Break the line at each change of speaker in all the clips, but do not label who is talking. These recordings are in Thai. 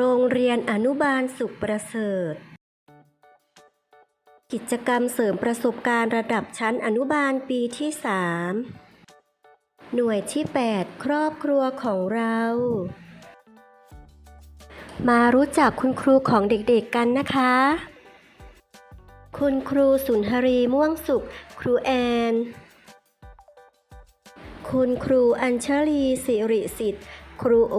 โรงเรียนอนุบาลสุขประเสริฐ กิจกรรมเสริมประสบการณ์ระดับชั้นอนุบาลปีที่ 3 หน่วยที่ 8 ครอบครัวของเรา มารู้จักคุณครูของเด็กๆกันนะคะ คุณครูสุนทรีม่วงสุข ครูแอนคุณครูอัญชลีสิริสิทธิ์ ครูโอ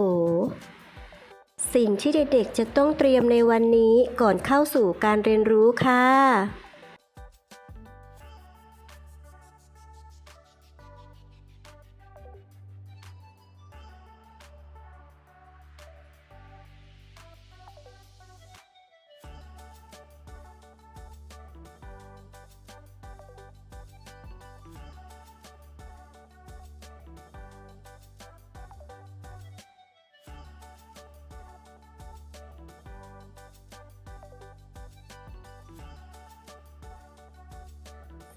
สิ่งที่เด็กๆจะต้องเตรียมในวันนี้ก่อนเข้าสู่การเรียนรู้ค่ะ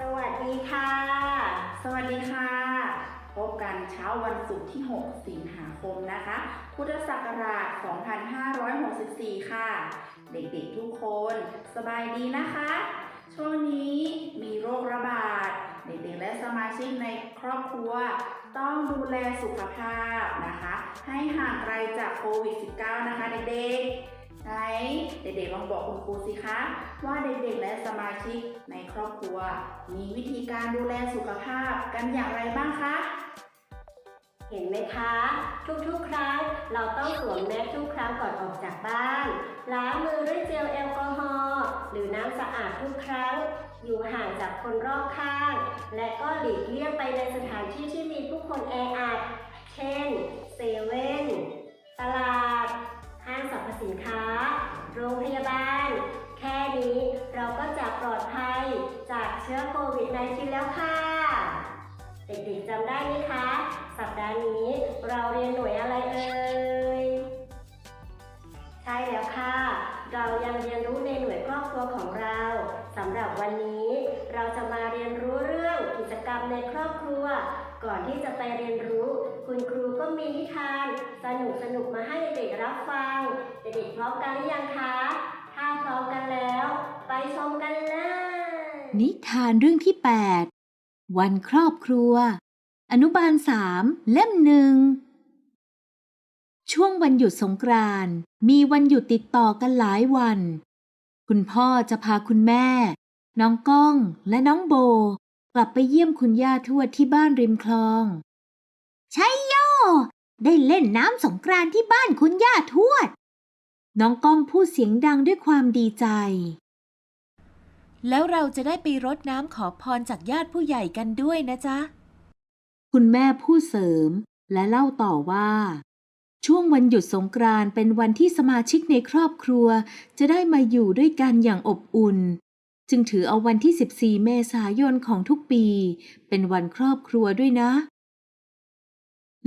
สวัสดีค่ะ
สวัสดีค่ะ พบกันเช้าวันศุกร์ที่ 6 สิงหาคมนะคะ พุทธศักราช 2564 ค่ะ เด็กๆทุกคนสบายดีนะคะ ช่วงนี้มีโรคระบาด เด็กๆและสมาชิกในครอบครัว ต้องดูแลสุขภาพนะคะ ให้ห่างไกลจากโควิด -19 นะคะเด็กๆ ไหนเด็กๆลองบอกคุณครูสิคะว่าเด็กๆและสมาชิกในครอบครัว มีวิธีการดูแลสุขภาพกันอย่างไรบ้างคะ
เห็นไหมคะ ทุกๆ ครั้งเราต้องสวมแมสทุกครั้งก่อนออกจากบ้าน ล้างมือด้วยเจลแอลกอฮอล์หรือน้ำสะอาดทุกครั้ง อยู่ห่างจากคนรอบข้าง และก็หลีกเลี่ยงไปในสถานที่ที่มีผู้คนแอ ก่อนที่จะไปเรียนรู้ คุณครูก็มีนิทาน สนุกสนุกๆมาให้เด็กรับฟัง เด็กๆพร้อมกันหรือยังคะ ถ้าพร้อมกันแล้ว ไปชมกันเลย
นิทานเรื่องที่ 8 วันครอบครัว อนุบาลสามเล่มหนึ่งช่วงวันหยุดสงกรานต์มีวันหยุดติดต่อกันหลายวัน คุณพ่อจะพาคุณแม่ น้องก้องและน้องโบ กลับไปเยี่ยมคุณย่าทวดที่บ้านริมคลอง ใช่โย ได้เล่นน้ำสงกรานต์ที่บ้านคุณย่าทวด น้องก้องพูดเสียงดังด้วยความดีใจ แล้วเราจะได้ไปรดน้ำขอพรจากญาติผู้ใหญ่กันด้วยนะจ๊ะ คุณแม่พูดเสริมและเล่าต่อว่าช่วงวันหยุดสงกรานต์เป็นวันที่สมาชิกในครอบครัว จะได้มาอยู่ด้วยกันอย่างอบอุ่น จึงถือเอาวันที่ 14 เมษายนของทุกปี เป็นวันครอบครัวด้วยนะ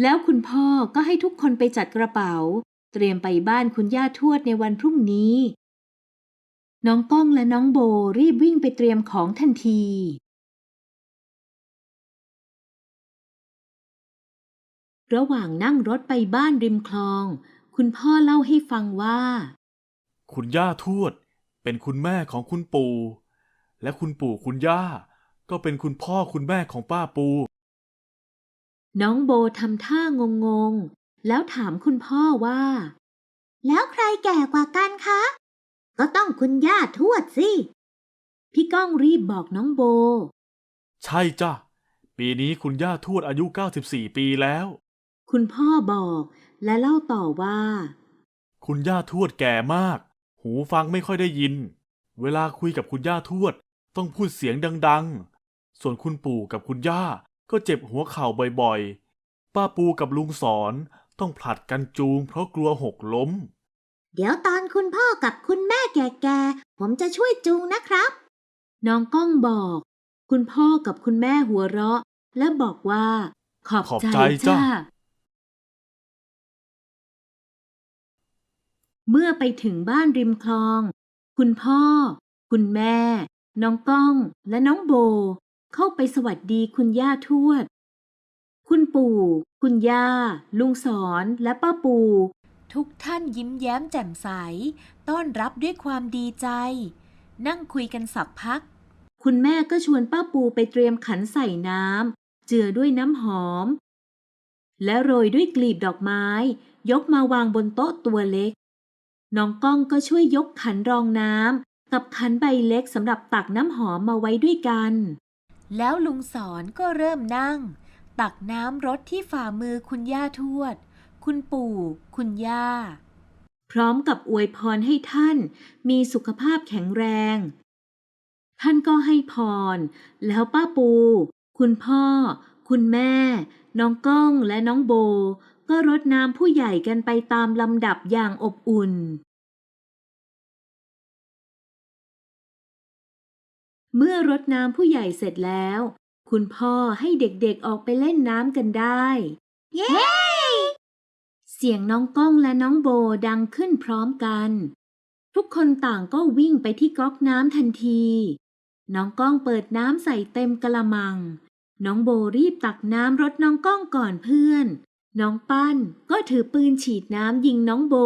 แล้วคุณพ่อก็ให้ทุกคนไปจัดกระเป๋า เตรียมไปบ้านคุณย่าทวดในวันพรุ่งนี้ น้องก้องและน้องโบรีบวิ่งไปเตรียมของทันทีระหว่างนั่งรถไปบ้านริมคลอง คุณพ่อเล่าให้ฟังว่า
คุณย่าทวด เป็นคุณแม่ของคุณปู่ และคุณปู่คุณย่า ก็เป็นคุณพ่อคุณแม่ของป้าปู
น้องโบทำท่างงงๆ แล้วถามคุณพ่อว่า แล้วใครแก่กว่ากันคะ ก็ต้องคุณย่าทวดสิ พี่ก้องรีบบอกน้องโบ
ใช่จ้ะ ปีนี้คุณย่าทวดอายุ 94 ปีแล้ว
คุณพ่อบอกและเล่าต่อว่า
คุณย่าทวดแก่มาก หูฟังไม่ค่อยได้ยิน เวลาคุยกับคุณย่าทวด ต้องพูดเสียงดังๆ ส่วนคุณปู่กับคุณย่าก็เจ็บหัวเข่าบ่อยๆ ป้าปูกับลุงสอนต้องผลัดกันจูงเพราะกลัวหกล้ม
เดี๋ยวตอนคุณพ่อกับคุณแม่แก่ๆ ผมจะช่วยจูงนะครับ น้องก้องบอก คุณพ่อกับคุณแม่หัวเราะ และบอกว่า ขอบ
ขอบ
ใจ
ใจจ้ะ
จ้า เมื่อไปถึงบ้านริมคลอง คุณพ่อ คุณแม่ น้องก้องและน้องโบ เข้าไปสวัสดีคุณย่าทวด คุณปู่ คุณย่า ลุงสอนและป้าปูทุกท่านยิ้มแย้มแจ่มใส ต้อนรับด้วยความดีใจ นั่งคุยกันสักพัก คุณแม่ก็ชวนป้าปูไปเตรียมขันใส่น้ำเจือด้วยน้ำหอม และโรยด้วยกลีบดอกไม้ ยกมาวางบนโต๊ะตัวเล็ก น้องก้องก็ช่วยยกขันรองน้ำ กับขันใบเล็กสำหรับตักน้ำหอมมาไว้ด้วยกัน แล้วลุงสอนก็เริ่มนั่ง ตักน้ำรดที่ฝ่ามือคุณย่าทวด คุณปู่ คุณย่า พร้อมกับอวยพรให้ท่านมีสุขภาพแข็งแรง ท่านก็ให้พร แล้วป้าปู คุณพ่อ คุณแม่ น้องก้องและน้องโบ ก็รดน้ำผู้ใหญ่กันไปตามลำดับอย่างอบอุ่น เมื่อรดน้ำผู้ใหญ่เสร็จแล้ว คุณพ่อให้เด็กๆออกไปเล่นน้ำกันได้ เย้ เสียงน้องก้องและน้องโบดังขึ้นพร้อมกัน ทุกคนต่างก็วิ่งไปที่ก๊อกน้ำทันที น้องก้องเปิดน้ำใส่เต็มกระมัง น้องโบรีบตักน้ำรดน้องก้องก่อนเพื่อน น้องปั้นก็ถือปืนฉีดน้ำยิงน้องโบ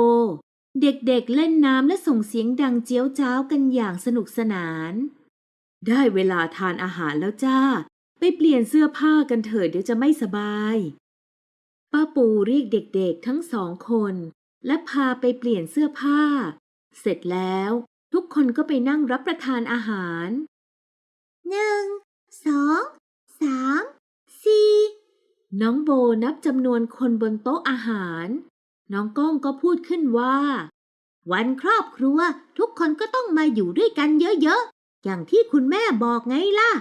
เด็กๆเล่นน้ำและส่งเสียงดังเจี๊ยวจ้าวกันอย่างสนุกสนาน ได้เวลาทานอาหารแล้วจ้า ไปเปลี่ยนเสื้อผ้ากันเถิดเดี๋ยวจะไม่สบาย ป้าปูเรียกเด็กๆทั้งสองคน และพาไปเปลี่ยนเสื้อผ้า เสร็จแล้ว ทุกคนก็ไปนั่งรับประทานอาหารหนึ่งสองสามสี่น้องโบนับจำนวนคนบนโต๊ะอาหาร น้องก้องก็พูดขึ้นว่า วันครอบครัวทุกคนก็ต้องมาอยู่ด้วยกันเยอะๆ อย่างที่คุณแม่บอกไงล่ะ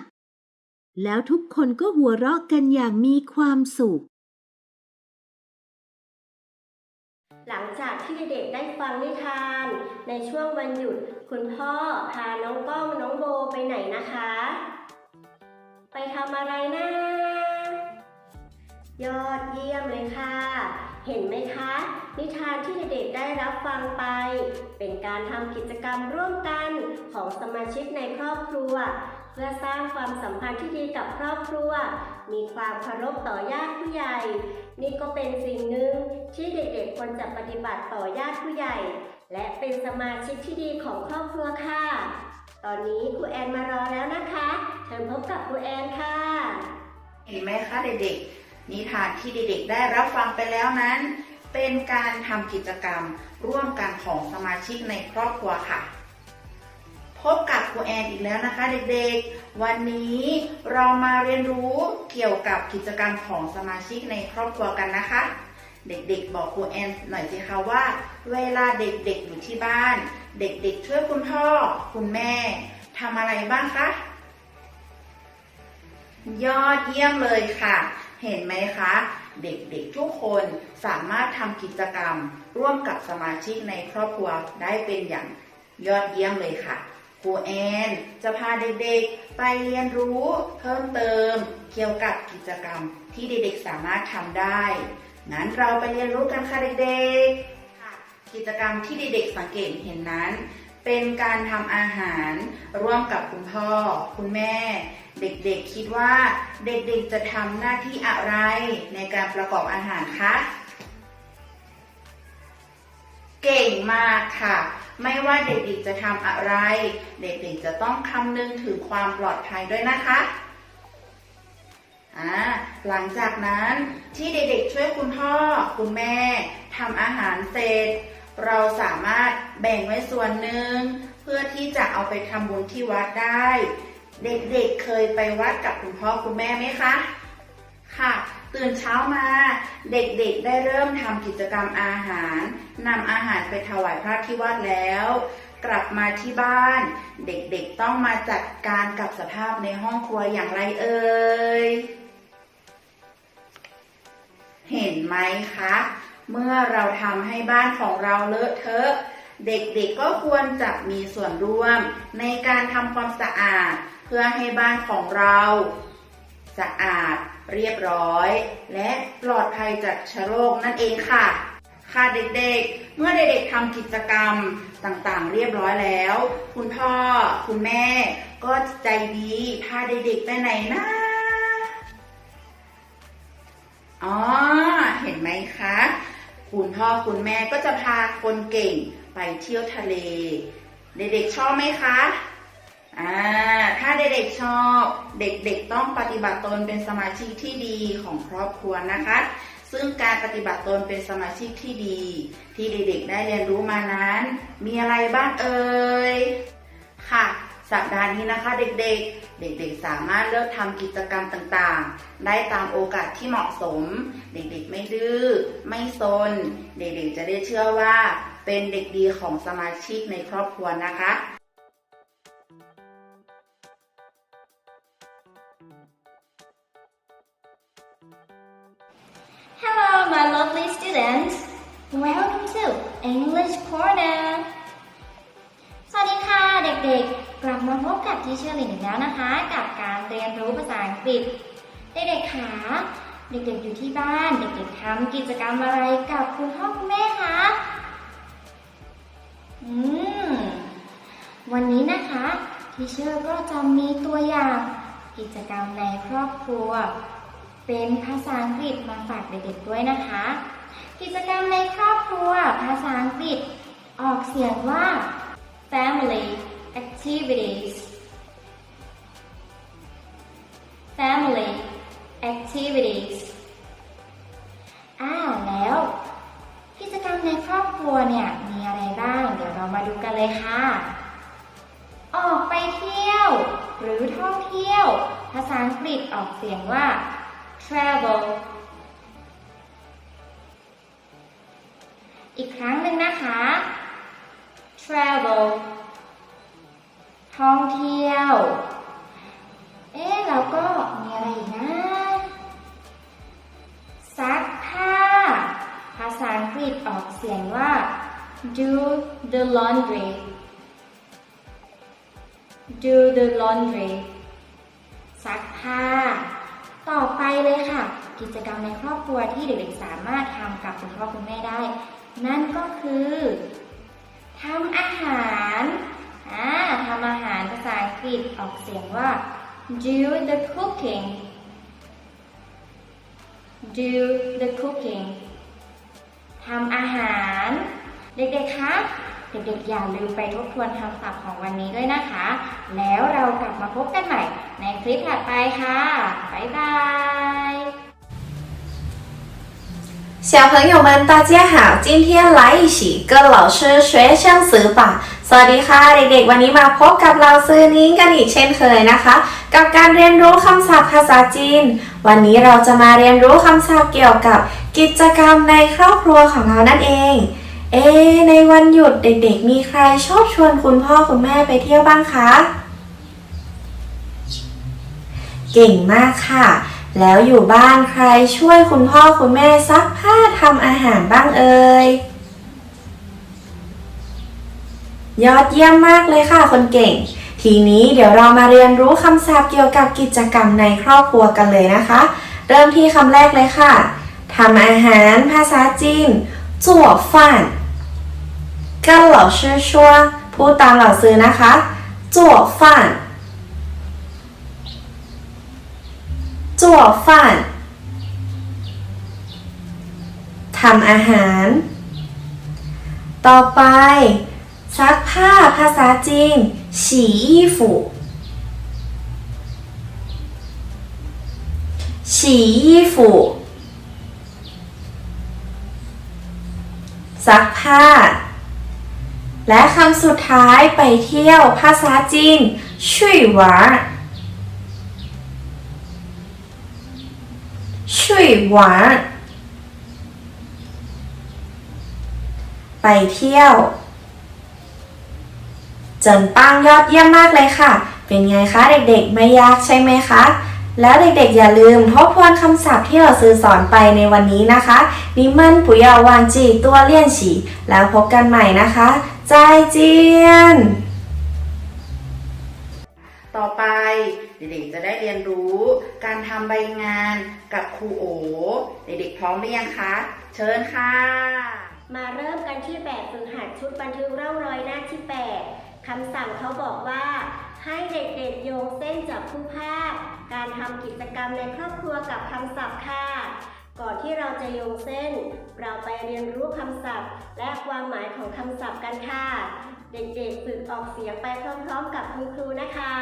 แล้วทุกคนก็หัวเราะกันอย่างมีความสุข
หลังจากที่เด็กๆได้ฟังนิทาน ในช่วงวันหยุด คุณพ่อพาน้องก้องน้องโบไปไหนนะคะ ไปทำอะไรนะ ยอดเยี่ยมเลยค่ะ เห็นไหมคะ นิทานที่เด็กๆได้รับฟังไป เป็นการทำกิจกรรมร่วมกันของสมาชิกในครอบครัว เพื่อสร้างความสัมพันธ์ที่ดีกับครอบครัว มีความเคารพต่อญาติผู้ใหญ่ นี่ก็เป็นสิ่งหนึ่งที่เด็กๆควรจะปฏิบัติต่อญาติผู้ใหญ่ และเป็นสมาชิกที่ดีของครอบครัวค่ะ ตอนนี้ครูแอนมารอแล้วนะคะเชิญพบกับครูแอนค่ะ
เห็นไหมคะเด็กๆ นิทานที่เด็กๆได้รับฟังไปแล้วนั้น เป็นการทำกิจกรรมร่วมกันของสมาชิกในครอบครัวค่ะ พบกับครูแอนอีกแล้วนะคะเด็กๆ วันนี้เรามาเรียนรู้เกี่ยวกับกิจกรรมของสมาชิกในครอบครัวกันนะคะ เด็กๆ บอกครูแอนหน่อยสิคะว่า เวลาเด็กๆอยู่ที่บ้าน เด็กๆ ช่วยคุณพ่อ คุณแม่ทำอะไรบ้างคะยอดเยี่ยมเลยค่ะ เห็นไหมคะ เด็กๆทุกคนสามารถทำกิจกรรม ร่วมกับสมาชิกในครอบครัวได้เป็นอย่างยอดเยี่ยมเลยค่ะครูแอนจะพาเด็กๆ ไปเรียนรู้เพิ่มเติม เกี่ยวกับกิจกรรมที่เด็กๆสามารถทำได้ งั้นเราไปเรียนรู้กันค่ะเด็กๆ กิจกรรมที่เด็กๆสังเกตเห็นนั้น เป็นการทำอาหารร่วมกับคุณพ่อ คุณแม่ เด็กๆคิดว่าเด็กๆจะทำหน้าที่อะไรในการประกอบอาหารคะ เก่งมากค่ะ ไม่ว่าเด็กๆจะทำอะไร เด็กๆจะต้องคำนึงถึงความปลอดภัยด้วยนะคะอ่าหลังจากนั้นที่เด็กๆช่วยคุณพ่อ คุณแม่ทำอาหารเสร็จ เราสามารถแบ่งไว้ส่วนหนึ่งเพื่อที่จะเอาไปทำบุญที่วัดได้ เด็กๆเคยไปวัดกับคุณพ่อคุณแม่ไหมคะ ค่ะ ตื่นเช้ามา เด็กๆได้เริ่มทำกิจกรรมอาหารนำอาหารไปถวายพระที่วัดแล้ว กลับมาที่บ้าน เด็กๆต้องมาจัดการกับสภาพในห้องครัวอย่างไรเอ่ย เห็นไหมคะ เมื่อเราทำให้บ้านของเราเลอะเทอะ เด็กๆก็ควรจะมีส่วนร่วมในการทำความสะอาด เพื่อให้บ้านของเราสะอาดเรียบร้อย และปลอดภัยจากเชื้อโรคนั่นเองค่ะ ค่ะเด็กๆ เมื่อเด็กๆทำกิจกรรมต่างๆ เรียบร้อยแล้ว คุณพ่อคุณแม่ ก็ใจดีพาเด็กๆไปไหนนะอ๋อเห็นไหมคะ คุณพ่อคุณแม่ก็จะพาคนเก่งไปเที่ยวทะเล เด็กๆชอบไหมคะ อ่าถ้าเด็กๆชอบเด็กๆต้องปฏิบัติตนเป็นสมาชิกที่ดีของครอบครัวนะคะ ซึ่งการปฏิบัติตนเป็นสมาชิกที่ดี ที่เด็กๆได้เรียนรู้มานั้น มีอะไรบ้างเอ่ยค่ะ สัปดาห์นี้นะคะเด็กๆเด็กๆ สามารถเลือกทำกิจกรรมต่างๆ ได้ตามโอกาสที่เหมาะสม เด็กๆ ไม่ดื้อ ไม่ซน เด็กๆ จะได้เชื่อว่าเป็นเด็กดีของสมาชิกในครอบครัวนะคะ
Hello, my lovely students. Welcome to English Corner. สวัสดีค่ะเด็กๆ กลับมาพบกับทีเชอร์ลินอีกแล้วนะคะ กับการเรียนรู้ภาษาอังกฤษ เด็กๆคะเด็กๆอยู่ที่บ้าน เด็กๆทำกิจกรรมอะไรกับคุณพ่อคุณแม่คะอืมวันนี้นะคะทีเชอร์ก็จะมีตัวอย่างกิจกรรมในครอบครัว เป็นภาษาอังกฤษมาฝากเด็กๆด้วยนะคะ กิจกรรมในครอบครัว ภาษาอังกฤษ ออกเสียงว่า family activities family activities อ้าวแล้ว กิจกรรมในครอบครัวเนี่ยมีอะไรบ้าง เดี๋ยวเรามาดูกันเลยค่ะ ออกไปเที่ยว หรือท่องเที่ยว ภาษาอังกฤษออกเสียงว่า travel อีกครั้งหนึ่งนะคะ travel ท่องเที่ยว เอ๊ะแล้วก็มีอะไรนะ ซักผ้า ภาษาอังกฤษออกเสียงว่า do the laundry do the laundry ซักผ้า ต่อไปเลยค่ะ กิจกรรมในครอบครัวที่เด็กๆสามารถทำกับคุณพ่อคุณแม่ได้ นั่นก็คือทำอาหารอ่าทำอาหารภาษาอังกฤษออกเสียงว่า do the cooking do the cooking ทำอาหาร เด็กๆคะ เด็กๆอย่าลืมไปทบทวนคำศัพท์ของวันนี้ด้วยนะคะ แล้วเรากลับมาพบกันใหม่ในคลิปถัดไปค่ะ บ๊ายบาย
小朋友们，大家好！今天来一起跟老师学生词吧。สวัสดีค่ะเด็กๆ วันนี้มาพบกับเราซื้อนิ้งกันอีกเช่นเคยนะคะ กับการเรียนรู้คำศัพท์ภาษาจีน วันนี้เราจะมาเรียนรู้คำศัพท์เกี่ยวกับกิจกรรมในครอบครัวของเรานั่นเอง เอ ในวันหยุดเด็กๆ มีใครชอบชวนคุณพ่อคุณแม่ไปเที่ยวบ้างคะ เก่งมากค่ะ แล้วอยู่บ้านใครช่วยคุณพ่อคุณแม่ซักผ้าทำอาหารบ้างเอ่ย ยอดเยี่ยมมากเลยค่ะคนเก่ง ทีนี้เดี๋ยวเรามาเรียนรู้คำศัพท์เกี่ยวกับกิจกรรมในครอบครัวกันเลยนะคะ เริ่มที่คำแรกเลยค่ะทำอาหารภาษาจีน做饭跟老师说พูดตามเหล่าซื้อนะคะ做饭做饭ทำอาหาร ต่อไป ซักผ้าภาษาจีน洗衣服洗衣服ซักผ้า และคำสุดท้ายไปเที่ยวภาษาจีนช่วยหวาช่วยหวาไปเที่ยวเจินปังยอดเยี่ยมมากเลยค่ะ เป็นไงคะเด็กๆไม่ยากใช่ไหมคะ แล้วเด็กๆอย่าลืมทบทวนคำศัพท์ที่เราซื้อสอนไปในวันนี้นะคะนิมันปุยาวางจีตัวเลี่ยนฉีแล้วพบกันใหม่นะคะ ใจเจียน
ต่อไปเด็กๆจะได้เรียนรู้การทำใบงานกับครูโอ เด็กๆพร้อมหรือยังคะ เชิญค่ะ
มาเริ่มกันที่แบบฝึกหัดชุดบันทึกร่องรอยหน้าที่ 8คำสั่งเขาบอกว่า ให้เด็กๆโยงเส้นจับคู่ภาพการทำกิจกรรมในครอบครัวกับคำศัพท์ค่ะ ก่อนที่เราจะโยงเส้น เราไปเรียนรู้คำศัพท์ และความหมายของคำศัพท์กันค่ะ เด็กๆฝึกออกเสียงไปพร้อมๆ กับคุณครูนะคะ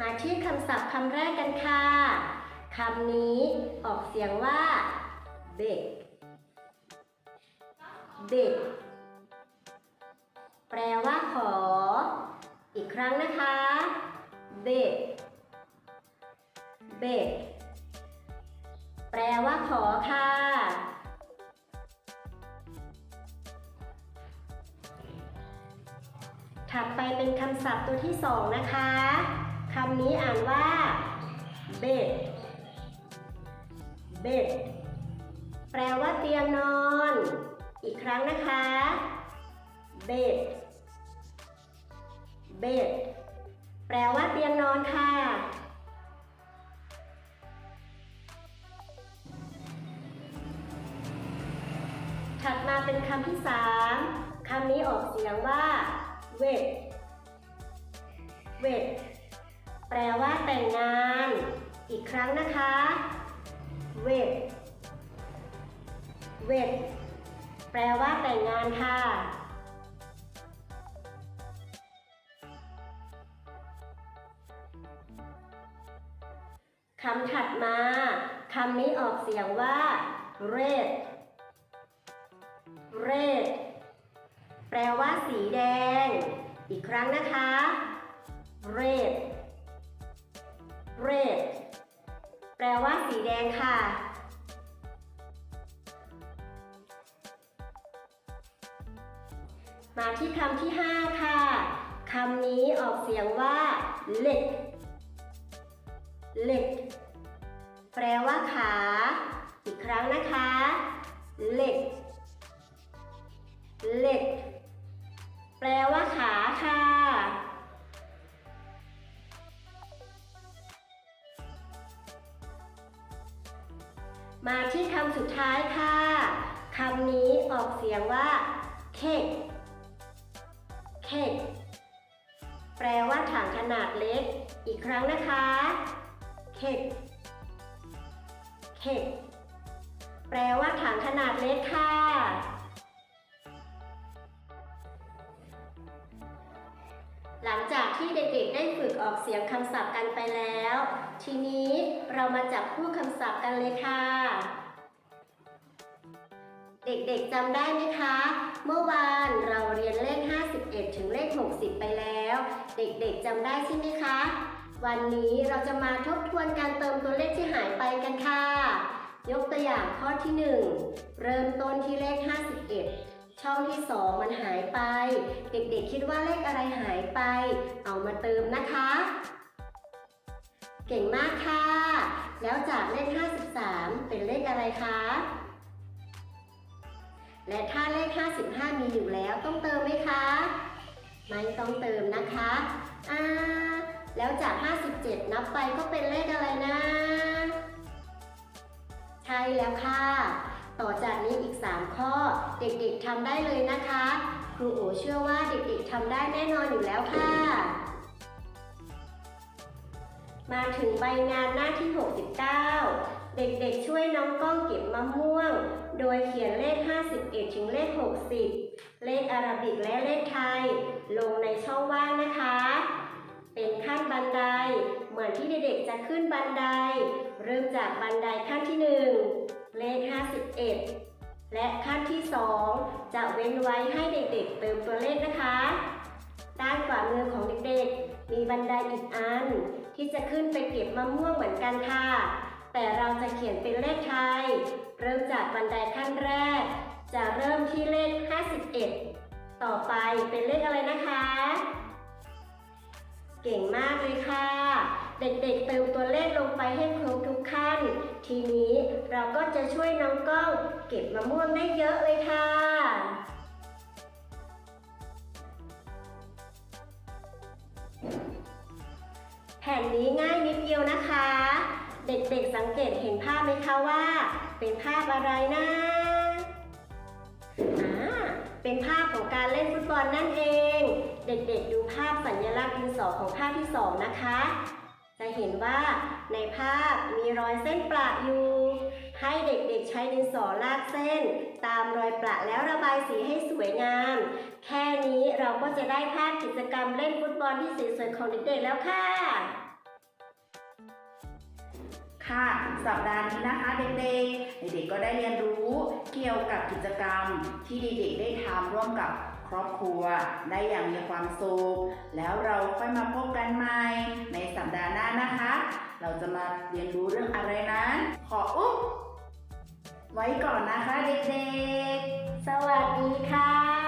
มาที่คำศัพท์คำแรกกันค่ะคำนี้ออกเสียงว่า big big แปลว่าขอ อีกครั้งนะคะ big big แปลว่าขอค่ะ ถัดไปเป็นคำศัพท์ตัวที่สองนะคะ คำนี้อ่านว่า bed bed แปลว่าเตียงนอน อีกครั้งนะคะ bed bed แปลว่าเตียงนอนค่ะ มาเป็นคำที่สามคำนี้ออกเสียงว่า wed wed แปลว่าแต่งงาน อีกครั้งนะคะ wed wed แปลว่าแต่งงานค่ะคำถัดมา คำนี้ออกเสียงว่า red red แปลว่าสีแดง อีกครั้งนะคะ red red แปลว่าสีแดงค่ะ มาที่คำที่ 5 ค่ะ คำนี้ออกเสียงว่า leg leg แปลว่าขา อีกครั้งนะคะ leg leg แปลว่าขาค่ะมาที่คำสุดท้ายค่ะ คำนี้ออกเสียงว่า cake cake แปลว่าถังขนาดเล็ก อีกครั้งนะคะ cake cake แปลว่าถังขนาดเล็กค่ะ งจากที่เด็กๆได้ฝึกออกเสียงคำศัพท์กันไปแล้ว ทีนี้เรามาจับคู่คำศัพท์กันเลยค่ะ เด็กๆจำได้ไหมคะ เมื่อวานเราเรียนเลข 51 ถึงเลข 60 ไปแล้ว เด็กๆจำได้ใช่ไหมคะ วันนี้เราจะมาทบทวนการเติมตัวเลขที่หายไปกันค่ะ ยกตัวอย่างข้อที่ 1 เริ่มต้นที่เลข 51 ช่องที่ 2 มันหายไป เด็กๆคิดว่าเลขอะไรหายไป เอามาเติมนะคะ เก่งมากค่ะ แล้วจากเลข 53 เป็นเลขอะไรคะ และถ้าเลข 55 มีอยู่แล้วต้องเติมไหมคะ ไม่ต้องเติมนะคะอ่าแล้วจาก 57 นับไปก็เป็นเลขอะไรนะ ใช่แล้วค่ะ ต่อจากนี้อีก 3 ข้อ เด็กๆทำได้เลยนะคะ ครูโอเชื่อว่าเด็กๆทำได้แน่นอนอยู่แล้วค่ะ มาถึงใบงานหน้าที่ 69 เด็กๆช่วยน้องก้องเก็บมะม่วง โดยเขียนเลข 51 ถึงเลข 60 เลขอาราบิกและเลขไทย ลงในช่องว่างนะคะ เป็นขั้นบันได เหมือนที่เด็กๆจะขึ้นบันได เริ่มจากบันไดขั้นที่ 1 เลข 51 และขั้นที่ 2 จะเว้นไว้ให้เด็กๆ เติมตัวเลขนะคะ ด้านขวามือของเด็กๆ มีบันไดอีกอัน ที่จะขึ้นไปเก็บมะม่วงเหมือนกันค่ะ แต่เราจะเขียนเป็นเลขไทย เริ่มจากบันไดขั้นแรก จะเริ่มที่เลข 51 ต่อไปเป็นเลขอะไรนะคะ เก่งมากเลยค่ะ เด็กๆเติมตัวเลขลงไปให้ครบทุกขั้น ทีนี้เราก็จะช่วยน้องก้องเก็บมะม่วงได้เยอะเลยค่ะ แผ่นนี้ง่ายนิดเดียวนะคะ เด็กๆสังเกตเห็นภาพไหมคะว่า เป็นภาพอะไรนะอ่าเป็นภาพของการเล่นฟุตบอลนั่นเอง เด็กๆดูภาพสัญลักษณ์ดินสอของภาพที่สองนะคะ จะเห็นว่าในภาพมีรอยเส้นประอยู่ ให้เด็กๆใช้ดินสอลากเส้น ตามรอยประแล้วระบายสีให้สวยงาม แค่นี้เราก็จะได้ภาพกิจกรรมเล่นฟุตบอลที่สวยๆของเด็กๆแล้วค่ะ
ค่ะสัปดาห์นี้นะคะเด็กๆ เด็กๆก็ได้เรียนรู้เกี่ยวกับกิจกรรมที่เด็กๆได้ทำร่วมกับ ครอบครัวได้อย่างมีความสุข แล้วเราค่อยมาพบกันใหม่ในสัปดาห์หน้านะคะ เราจะมาเรียนรู้เรื่องอะไรนั้นขออุ๊บไว้ก่อนนะคะเด็กๆ
สวัสดีค่ะ